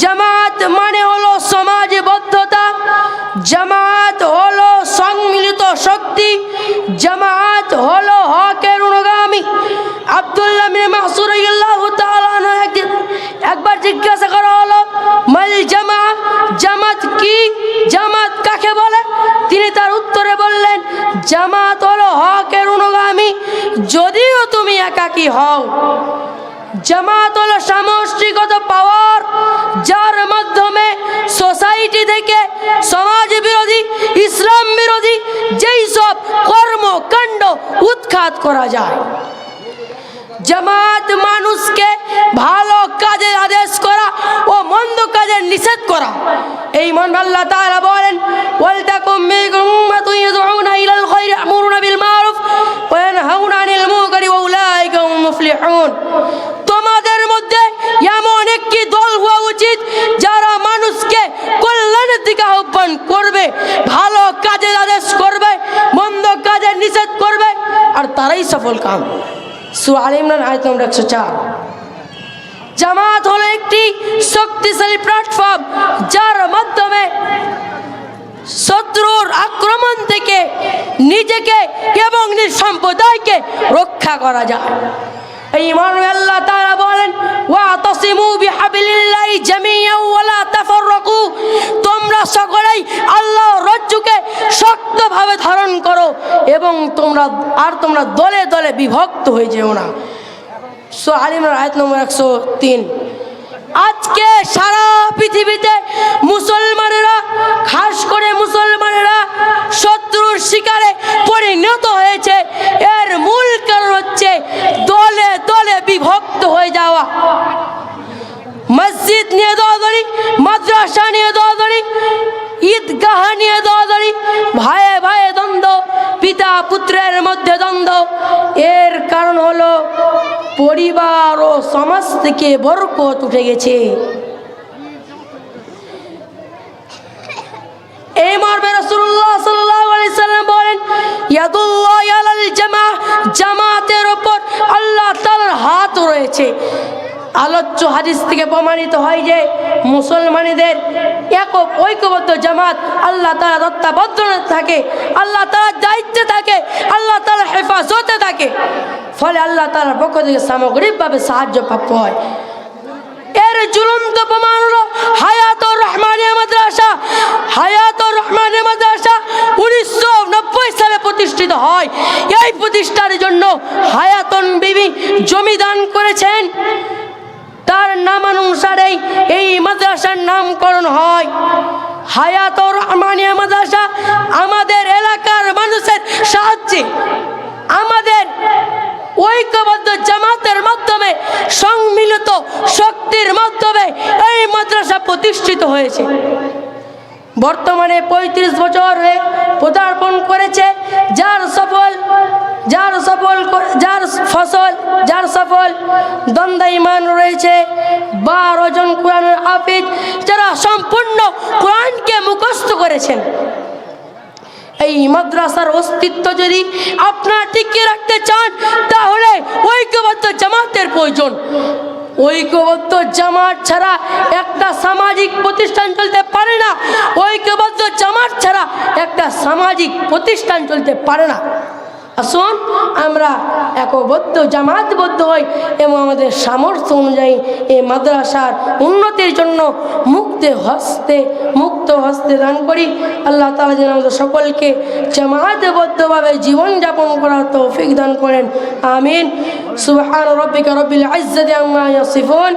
জামাত মানে হলো সমাজবদ্ধতা। জামাত হলো সম্মিলিত শক্তি। জামাত হলো হকের অনুগামী। আব্দুল্লাহ মিন মাসুর একবার জিজ্ঞাসা করা হলো, মাল জামা, জামাত কি? জামাত কাকে বলে? তিনি তার উত্তরে বললেন, জামাত হলো হকের অনুগামী। যদিও তুমি একাকী হও, জামাত হলো সামষ্টিগত পাওয়ার যার মাধ্যমে সোসাইটি থেকে সমাজ বিরোধী, ইসলাম বিরোধী যেই সব কর্মকাণ্ড উৎখাত করা যায়। জামাত মানুষকে ভালো কাজে আদেশ করা ও মন্দ কাজে নিষেধ করা। এই মন আল্লাহ তাআলা বলেন, ওয়ালতাকুম মিনকুম উম্মাতুন ইয়াদউনা ইলাল খায়রি সফল কাম। সুরা আল ইমরান আয়াত নম্বর একশো চার। জামাত হলো একটি শক্তিশালী প্ল্যাটফর্ম যার মাধ্যমে শত্রুর আক্রমণ থেকে নিজেকে এবং নিজ সম্প্রদায়কে রক্ষা করা যায়। এই মর্মে আল্লাহ তাআলা বলেন ওয়াতাসিমু বিহাবিলিল্লাহি জামিয়ান ওয়ালা তাফাররাকু। তোমরা সকলেই আল্লাহর এবং তোমরা, আর তোমরা দলে দলে বিভক্ত হয়ে যেও না। সো আলিমের আয়াত নম্বর একশো তিন। আজকে সারা পৃথিবীতে মুসলমানেরা, খাস করে মুসলমানেরা শত্রুর শিকারে পরিণত হয়েছে। এর মূল কারণ হচ্ছে দলে দলে বিভক্ত হয়ে যাওয়া। মসজিদ নিয়ে দৌড়ি মাদ্রাসা নিয়ে দৌড়ি ঈদগাহ নিয়ে দৌড়ি দ্বন্দ্ব পিতা পুত্রের মধ্যে দ্বন্দ্ব। এর কারণ হলো পরিবার ও সমাজ থেকে বরকত উঠে গেছে। এই মর্মে আলাইহি সাল্লাম বলেন, ইয়াদুল্লাহি জামা জামাতের উপর আল্লাহ তাআলার হাত রয়েছে। আলোচ্য হাদিস থেকে প্রমাণিত হয় যে মুসলমানেদের একক ঐক্যবদ্ধ জামাত আল্লাহ তারা তত্ত্বাবধানে থাকে, আল্লাহ তালার দায়িত্বে থাকে, আল্লাহ তালার হেফাজতে থাকে। ফলে আল্লাহ তালার পক্ষ থেকে সামগ্রিকভাবে সাহায্য প্রাপ্ত হয়। এর ঝুলন্ত প্রমাণ হলো হায়াতুর রহমানিয়া মাদ্রাসা। হায়াতুর রহমানিয়া মাদ্রাসা উনিশশো নব্বই সালে প্রতিষ্ঠিত হয়। এই প্রতিষ্ঠার জন্য হায়াতন বিবি জমি দান করেছেন। তার নামানুসারেই এই মাদ্রাসার নামকরণ হয়। হায়াতুর রহমানিয়া মাদ্রাসা আমাদের এলাকার মানুষের সাহায্যে আমাদের ঐক্যবদ্ধ জামাতের মাধ্যমে সম্মিলিত শক্তির মাধ্যমে এই মাদ্রাসা প্রতিষ্ঠিত হয়েছে। বর্তমানে পঁয়ত্রিশ বছর হয়ে পদার্পণ করেছে, যার সফল যার সফল যার ফসল, যার সফল দ্বন্দ্ব ইমান রয়েছে, বারো জন কোরআনের হাফিজ যারা সম্পূর্ণ কোরআনকে মুখস্থ করেছেন। এই মাদ্রাসার অস্তিত্ব যদি আপনারা টিকিয়ে রাখতে চান, তাহলে ঐক্যবদ্ধ জামাতের প্রয়োজন। ঐক্যবদ্ধ জামাত ছাড়া একটা সামাজিক প্রতিষ্ঠান চলতে পারে না। ঐক্যবদ্ধ জামাত ছাড়া একটা সামাজিক প্রতিষ্ঠান চলতে পারে না। আসুন আমরা একবদ্ধ জামাতবদ্ধ হই এবং আমাদের সামর্থ্য অনুযায়ী এই মাদ্রাসার উন্নতির জন্য মুক্তে হস্তে, মুক্ত হস্তে দান করি। আল্লাহ তালা যেন আমাদের সকলকে জামাতবদ্ধভাবে জীবনযাপন করার তৌফিক দান করেন। আমিন। সুবহান রব্বিকা রব্বিল ইজ্জাতি আম্মা ইয়াসিফুন।